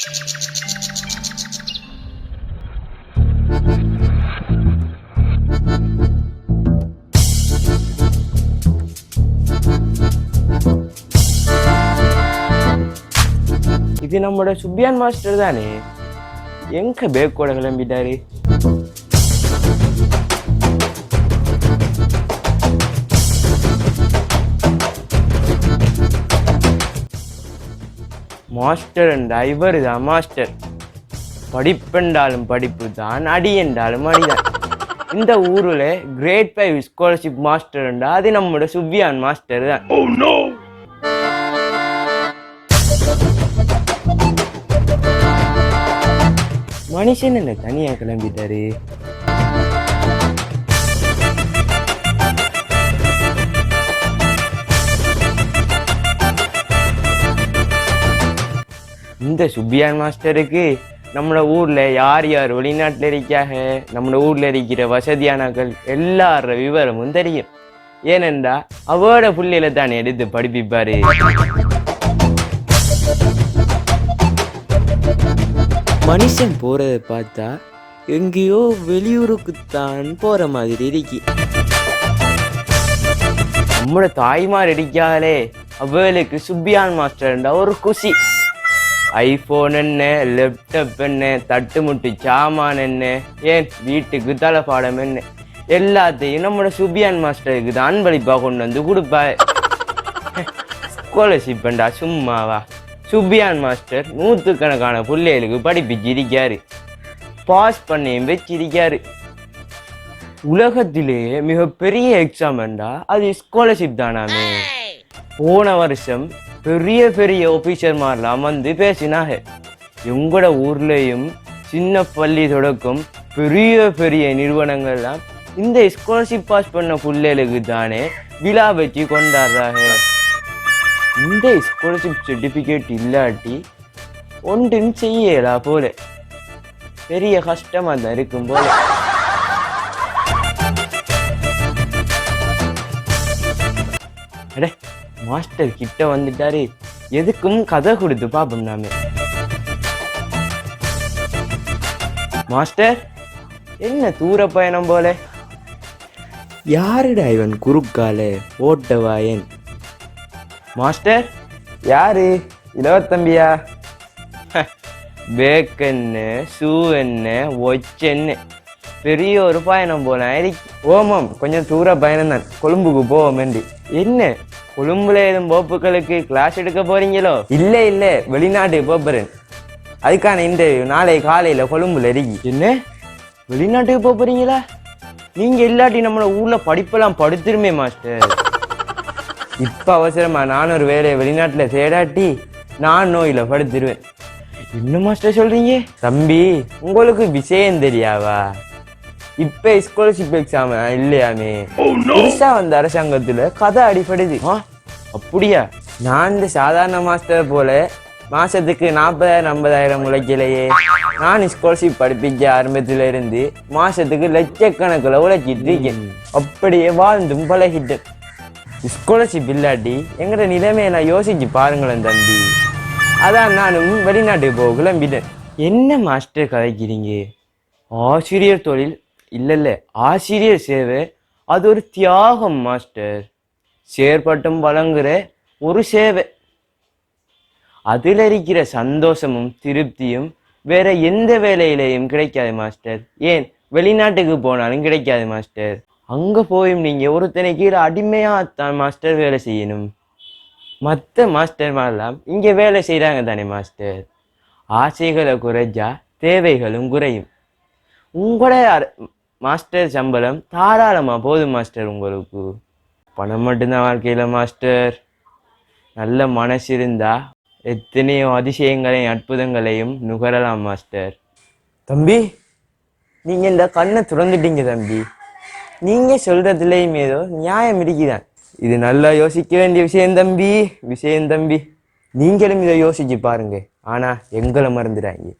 இது நம்மளோட சுப்பியான் மாஸ்டர் தானே எங்க பேக்கோட கிளம்பிட்டாரு மாஸ்டர் என்றா இவர் தான் மாஸ்டர். படிப்பென்றாலும் படிப்பு தான் அடி என்றாலும் அடிதான். இந்த ஊரில் கிரேட் ஃபைவ் ஸ்காலர்ஷிப் மாஸ்டர் என்றா அது நம்மளோட சுப்பியான் மாஸ்டர் தான். மனுஷன் என்ன தனியா கிளம்பிட்டாரு. இந்த சுப்பியான் மாஸ்டருக்கு நம்ம ஊர்ல யார் யார் வெளிநாட்டில் இருக்காக நம்ம ஊர்ல இருக்கிற வசதியானர்கள் எல்லார விவரமும் தெரியும். ஏனென்றா அவரோட புள்ளையில தான் எடுத்து படிப்பிப்பாரு. மனுஷன் போறத பார்த்தா எங்கேயோ வெளியூருக்குத்தான் போற மாதிரி இருக்கு. நம்மளோட தாய்மார் அடிக்காலே அவளுக்கு சுப்பியான் மாஸ்டர்ன்ற ஒரு குஷி ஐபோன் என்ன லேப்டாப் என்ன தட்டுமுட்டு சாமான் என்ன ஏன் வீட்டுக்கு தலபாடம் என்ன? எல்லாத்தையும் நம்மளோட சுப்பியான் மாஸ்டருக்கு தான் அன்பளிப்பா கொண்டு வந்து கொடுப்பா ஸ்காலர்ஷிப்ண்டா சும்மாவா? சுப்பியான் மாஸ்டர் நூற்றுக்கணக்கான பிள்ளைகளுக்கு படிப்பிச்சிருக்காரு. பாஸ் பண்ணியும் வச்சிருக்காரு. உலகத்திலேயே மிகப்பெரிய எக்ஸாம்ண்டா அது ஸ்காலர்ஷிப் தானாமே. போன வருஷம் பெரிய பெரிய ஆஃபீஸர்மாரெலாம் வந்து பேசினாங்க எங்களோட ஊர்லேயும் சின்ன பள்ளி தொடக்கம் பெரிய பெரிய நிறுவனங்கள்லாம் இந்த ஸ்காலர்ஷிப் பாஸ் பண்ண பிள்ளைகளுக்கு தானே விழா வச்சு கொண்டாடுறாங்க. இந்த ஸ்காலர்ஷிப் சர்டிஃபிகேட் இல்லாட்டி ஒன்றும் செய்யலா போல. பெரிய கஷ்டமாக தான் இருக்கும் போல. அடே மாஸ்டர் கிட்ட வந்துட்டாரு. எதுக்கும் கதை கொடுத்து பாப்போம் நாம. மாஸ்டர் என்ன தூர பயணம் போல? யாருடா இவன் குறுக்கால ஓட்டவாயன்? மாஸ்டர் யாரு? இளவத்தம்பியா? பேக் என்ன ஷூ என்ன ஒச் என்ன பெரிய ஒரு பயணம் போல ஓமம் கொஞ்சம் தூர பயணம் தான் கொழும்புக்கு போவோம் என்ன? கொழும்புல எதுவும் போப்புகளுக்கு கிளாஸ் எடுக்க போறீங்களோ? இல்ல இல்ல. வெளிநாட்டுக்கு போறேன்? அதுக்கான இன்டர்வியூ நாளை காலையில கொழும்புல இருக்கு என்ன? வெளிநாட்டுக்கு போக போறீங்களா? நீங்க இல்லாட்டி நம்மள ஊர்ல படிப்பெல்லாம் படுத்துருமே மாஸ்டர். இப்ப அவசரமா நான் ஒரு வேலையை வெளிநாட்டுல தேடாட்டி நான் நோயில படுத்துருவேன். என்ன மாஸ்டர் சொல்றீங்க? தம்பி உங்களுக்கு விஷயம் தெரியாவா? இப்ப ஸ்காலர்ஷிப் எக்ஸாம் இல்லையாமே. புதுசா வந்த அரசாங்கத்துல கதை அடிப்படுது அப்படியா? நான் இந்த சாதாரண மாஸ்டர் போல மாசத்துக்கு நாற்பதாயிரம் ஐம்பதாயிரம் உழைக்கலையே. நான் ஸ்காலர்ஷிப் படிப்பிக்க ஆரம்பத்துல இருந்து மாசத்துக்கு லட்சக்கணக்கில் உழைச்சிட்டு இருக்கேன். அப்படியே வாழ்ந்தும் பழகிட்டேன். ஸ்காலர்ஷிப் இல்லாட்டி எங்கட நிலைமையை நான் யோசிச்சு பாருங்களேன் தம்பி. அதான் நானும் வெளிநாட்டுக்கு போக கிளம்பிட்டேன். என்ன மாஸ்டர் கதைக்கிறீங்க ஆசிரியர் தொழில் இல்லை இல்லை ஆசிரியர் சேவை. அது ஒரு தியாகம் மாஸ்டர். செயற்பட்டும் வழங்குற ஒரு சேவை. அதில் இருக்கிற சந்தோஷமும் திருப்தியும் வேற எந்த வேலையிலையும் கிடைக்காது மாஸ்டர். ஏன்? வெளிநாட்டுக்கு போனாலும் கிடைக்காது மாஸ்டர். அங்க போயும் நீங்க ஒருத்தனை கீழே அடிமையாத்தான் மாஸ்டர் வேலை செய்யணும். மற்ற மாஸ்டர்மாரெல்லாம் இங்க வேலை செய்கிறாங்க தானே மாஸ்டர். ஆசைகளை குறைஞ்சா தேவைகளும் குறையும். உங்களோட மாஸ்டர் சம்பளம் தாராளமா போதும் மாஸ்டர் உங்களுக்கு. பணம் மட்டும்தான் வாழ்க்கையில் மாஸ்டர் நல்ல மனசு இருந்தா எத்தனையோ அதிசயங்களையும் அற்புதங்களையும் நுகரலாம் மாஸ்டர் தம்பி நீங்க இந்த கண்ணை திறந்துட்டீங்க தம்பி. நீங்க சொல்றதுலயும் ஏதோ நியாயம் இருக்குதான் இது நல்லா யோசிக்க வேண்டிய விஷயம் தம்பி. விஷயம் தம்பி. நீங்களும் இதை யோசிச்சு பாருங்க. ஆனா எங்களை மறந்துடாங்க